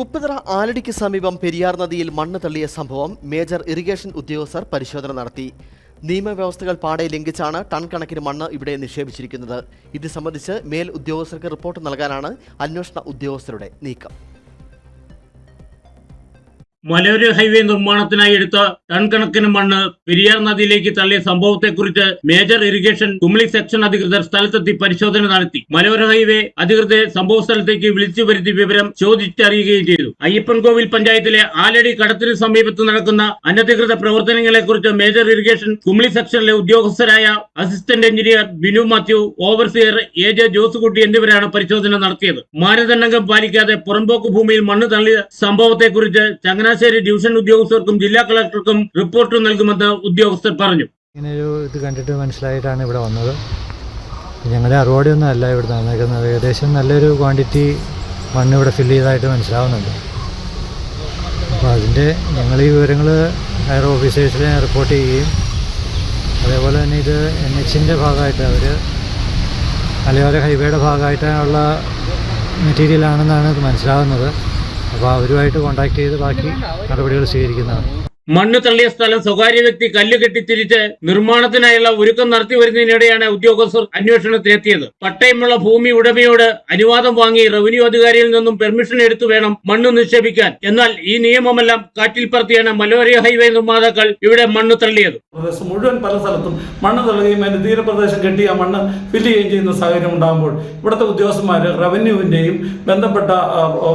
ഉപ്പുതറ ആലടിക്ക് സമീപം പെരിയാർ നദിയിൽ മണ്ണ് തള്ളിയ സംഭവം മേജർ ഇറിഗേഷൻ ഉദ്യോഗസ്ഥർ പരിശോധന നടത്തി. നിയമവ്യവസ്ഥകൾ പാടെ ലംഘിച്ചാണ് ടൺ കണക്കിന് മണ്ണ് ഇവിടെ നിക്ഷേപിച്ചിരിക്കുന്നത്. ഇത് സംബന്ധിച്ച് മേൽ ഉദ്യോഗസ്ഥർക്ക് റിപ്പോർട്ട് നൽകാനാണ് അന്വേഷണ ഉദ്യോഗസ്ഥരുടെ നീക്കം. മലയോര ഹൈവേ നിർമ്മാണത്തിനായി എടുത്ത ടൺ കണക്കിന് മണ്ണ് പെരിയാർ നദിയിലേക്ക് തള്ളിയ സംഭവത്തെക്കുറിച്ച് മേജർ ഇറിഗേഷൻ കുമളി സെക്ഷൻ അധികൃതർ സ്ഥലത്തെത്തി പരിശോധന നടത്തി. മലയോര ഹൈവേ അധികൃതരെ സംഭവ സ്ഥലത്തേക്ക് വിളിച്ചു വരുത്തി വിവരം ചോദിച്ചറിയുകയും ചെയ്തു. അയ്യപ്പൻകോവിൽ പഞ്ചായത്തിലെ ആലടി കടത്തിന് സമീപത്ത് നടക്കുന്ന അനധികൃത പ്രവർത്തനങ്ങളെക്കുറിച്ച് മേജർ ഇറിഗേഷൻ കുമളി സെക്ഷനിലെ ഉദ്യോഗസ്ഥരായ assistant engineer Binu Mathew overseer A J Josekutty എന്നിവരാണ് പരിശോധന നടത്തിയത്. മാനദണ്ഡങ്ങൾ പാലിക്കാതെ പുറമ്പോക്ക് ഭൂമിയിൽ മണ്ണ് തള്ളിയ സംഭവത്തെക്കുറിച്ച് ചങ്ങനാശ്ശേരി ഡിവിഷൻ ഉദ്യോഗസ്ഥർക്കും ജില്ലാ കളക്ടർക്കും റിപ്പോർട്ട് നൽകുമെന്ന് ഉദ്യോഗസ്ഥർ പറഞ്ഞു. ഇങ്ങനെ ഒരു ഇത് കണ്ടിട്ട് മനസ്സിലായിട്ടാണ് ഇവിടെ വന്നത്. ഞങ്ങളുടെ അറിവോടെയൊന്നും അല്ല ഇവിടെ നടന്നേക്കുന്നത് ഏകദേശം നല്ലൊരു ക്വാണ്ടിറ്റി മണ്ണ് ഇവിടെ ഫില്ല് ചെയ്തതായിട്ട് മനസ്സിലാവുന്നുണ്ട്. അപ്പോൾ അതിന്റെ ഞങ്ങൾ ഈ വിവരങ്ങൾ ഹയർ ഓഫീസേഴ്സിനെ റിപ്പോർട്ട് ചെയ്യുകയും അതേപോലെ തന്നെ ഇത് എൻ എച്ചിന്റെ ഭാഗമായിട്ട് അവർ മലയോര ഹൈവേയുടെ ഭാഗമായിട്ടുള്ള മെറ്റീരിയലാണെന്നാണ് ഇത് മനസ്സിലാവുന്നത്. അപ്പോൾ അവരുമായിട്ട് കോൺടാക്ട് ചെയ്ത് ബാക്കി നടപടികൾ സ്വീകരിക്കുന്നതാണ്. മണ്ണ് തള്ളിയ സ്ഥലം സ്വകാര്യ വ്യക്തി കല്ല് കെട്ടിത്തിരിച്ച് നിർമ്മാണത്തിനായുള്ള ഒരുക്കം നടത്തി വരുന്നതിനിടെയാണ് ഉദ്യോഗസ്ഥർ അന്വേഷണത്തിനെത്തിയത്. പട്ടയമുള്ള ഭൂമി ഉടമയോട് അനുവാദം വാങ്ങി റവന്യൂ അധികാരിയിൽ നിന്നും പെർമിഷൻ എടുത്തു വേണം മണ്ണ് നിക്ഷേപിക്കാൻ. എന്നാൽ ഈ നിയമമെല്ലാം കാറ്റിൽ പറത്തിയാണ് മലോറിയ ഹൈവേ നിർമ്മാതാക്കൾ ഇവിടെ മണ്ണ് തള്ളിയത്. മുഴുവൻ പല സ്ഥലത്തും മണ്ണ് തള്ളുകയും അതിന്റെ തീരപ്രദേശം കെട്ടി ആ മണ്ണ് ഫില്ല് ചെയ്യുകയും ചെയ്യുന്ന സാഹചര്യം ഉണ്ടാകുമ്പോൾ ഇവിടുത്തെ ഉദ്യോഗസ്ഥന്മാർ റവന്യൂവിന്റെയും ബന്ധപ്പെട്ട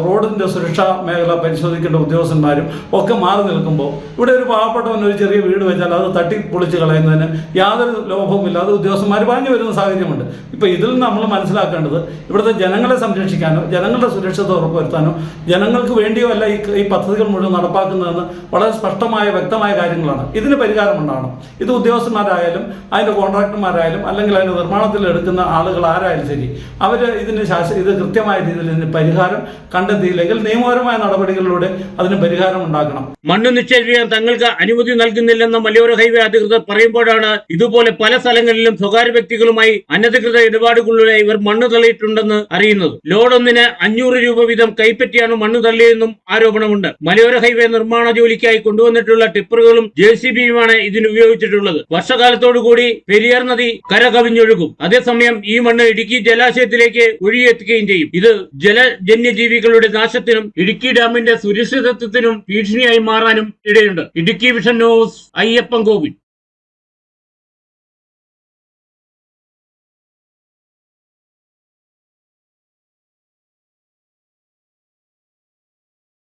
റോഡിന്റെ സുരക്ഷാ മേഖല പരിശോധിക്കേണ്ട ഉദ്യോഗസ്ഥന്മാരും ഒക്കെ മാറി നിൽക്കുമ്പോൾ ഇവിടെ ഒരു പാവപ്പെട്ടവൻ ഒരു ചെറിയ വീട് വെച്ചാൽ അത് തട്ടി പൊളിച്ച് കളയുന്നതിന് യാതൊരു ലോഭവുമില്ലാതെ ഉദ്യോഗസ്ഥന്മാർ പറഞ്ഞു വരുന്ന സാഹചര്യമുണ്ട്. ഇപ്പോൾ ഇതിൽ നമ്മൾ മനസ്സിലാക്കേണ്ടത് ഇവിടുത്തെ ജനങ്ങളെ സംരക്ഷിക്കാനോ ജനങ്ങളുടെ സുരക്ഷിത ഉറപ്പുവരുത്താനോ ജനങ്ങൾക്ക് വേണ്ടിയോ അല്ല ഈ പദ്ധതികൾ മുഴുവൻ നടപ്പാക്കുന്നതെന്ന് വളരെ സ്പഷ്ടമായ വ്യക്തമായ കാര്യങ്ങളാണ്. ഇതിന് പരിഹാരം ഉണ്ടാവണം. ഇത് ഉദ്യോഗസ്ഥന്മാരായാലും അതിന്റെ കോൺട്രാക്ടർമാരായാലും അല്ലെങ്കിൽ അതിന്റെ നിർമ്മാണത്തിൽ എടുക്കുന്ന ആളുകൾ ആരായാലും ശരി അവർ ഇതിന് ഇത് കൃത്യമായ രീതിയിൽ ഇതിന് പരിഹാരം കണ്ടെത്തിയില്ലെങ്കിൽ നിയമപരമായ നടപടികളിലൂടെ അതിന് പരിഹാരം ഉണ്ടാക്കണം മണ്ണ് നിക്ഷേപിക്കാൻ തങ്ങൾക്ക് അനുമതി നൽകുന്നില്ലെന്ന് മലയോര ഹൈവേ അധികൃതർ പറയുമ്പോഴാണ് ഇതുപോലെ പല സ്ഥലങ്ങളിലും സ്വകാര്യ വ്യക്തികളുമായി അനധികൃത ഇടപാടുകളിലൂടെ ഇവർ മണ്ണ് തള്ളിയിട്ടുണ്ടെന്ന് അറിയുന്നത്. ലോഡൊന്നിന് അഞ്ഞൂറ് രൂപ വീതം കൈപ്പറ്റിയാണ് മണ്ണ് തള്ളിയതെന്നും ആരോപണമുണ്ട്. മലയോര ഹൈവേ നിർമ്മാണ ജോലിക്കായി കൊണ്ടുവന്നിട്ടുള്ള ടിപ്പറുകളും ജെ സി ബിയുമാണ് ഇതിന് ഉപയോഗിച്ചിട്ടുള്ളത്. വർഷകാലത്തോടുകൂടി പെരിയാർ നദി കര കവിഞ്ഞൊഴുകും അതേസമയം ഈ മണ്ണ് ഇടുക്കി ജലാശയത്തിലേക്ക് ഒഴുകിയെത്തുകയും ചെയ്യും. ഇത് ജലജന്യജീവികളുടെ നാശത്തിനും ഇടുക്കി ഡാമിന്റെ സുരക്ഷിതത്വത്തിനും ഭീഷണിയായി മാറാനും ഇടയുണ്ട്. Idukki vision news Ayyappan Kovil.